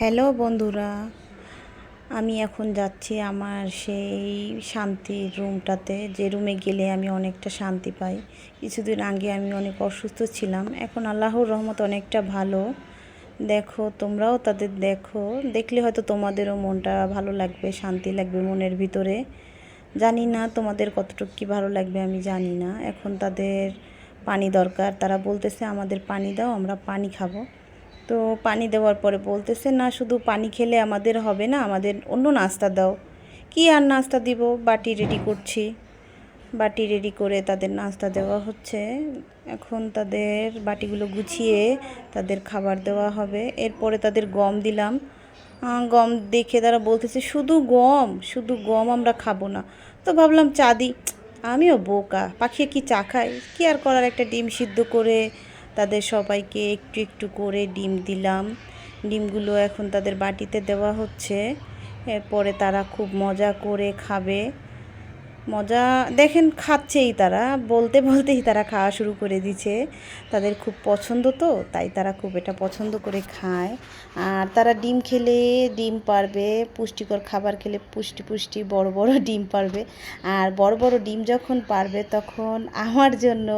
Hello বন্ধুরা, আমি এখন যাচ্ছি আমার সেই শান্তির রুমটাতে। যে রুমে গেলে আমি অনেকটা শান্তি পাই। কিছুদিন আগে আমি অনেক অসুস্থ ছিলাম। এখন আল্লাহর রহমত অনেকটা ভালো। দেখো, তোমরাও তাদের দেখো। দেখলে হয়তো তোমাদেরও মনটা ভালো লাগবে, শান্তি লাগবে মনের ভিতরে। জানি না তোমাদের কতটুকু কী ভালো লাগবে, আমি জানি না। এখন তাদের পানি দরকার। তারা বলতেছে, আমাদের পানি দাও, আমরা পানি খাব। তো পানি দেওয়ার পরে বলতেছে, না, শুধু পানি খেলে আমাদের হবে না, আমাদের অন্য নাস্তা দাও। কি আর নাস্তা দিব? বাটি রেডি করছি। বাটি রেডি করে তাদের নাস্তা দেওয়া হচ্ছে। এখন তাদের বাটিগুলো গুছিয়ে তাদের খাবার দেওয়া হবে। এরপরে তাদের গম দিলাম। গম দেখে তারা বলতেছে, শুধু গম শুধু গম আমরা খাব না। তো ভাবলাম চা দিই আমিও বোকা পাখি কি চা খায়? কি আর করার একটা ডিম সিদ্ধ করে তাদের সবাইকে একটু একটু করে ডিম দিলাম। ডিমগুলো এখন তাদের বাটিতে দেওয়া হচ্ছে। এরপরে তারা খুব মজা করে খাবে। মজা, দেখেন খাচ্ছেই তারা। বলতে বলতেই তারা খাওয়া শুরু করে দিছে তাদের খুব পছন্দ তো, তাই তারা খুব এটা পছন্দ করে খায়। আর তারা ডিম খেলে ডিম পারবে, পুষ্টিকর খাবার খেলে পুষ্টি পুষ্টি বড় বড় ডিম পারবে। আর বড় বড় ডিম যখন পারবে তখন আমার জন্য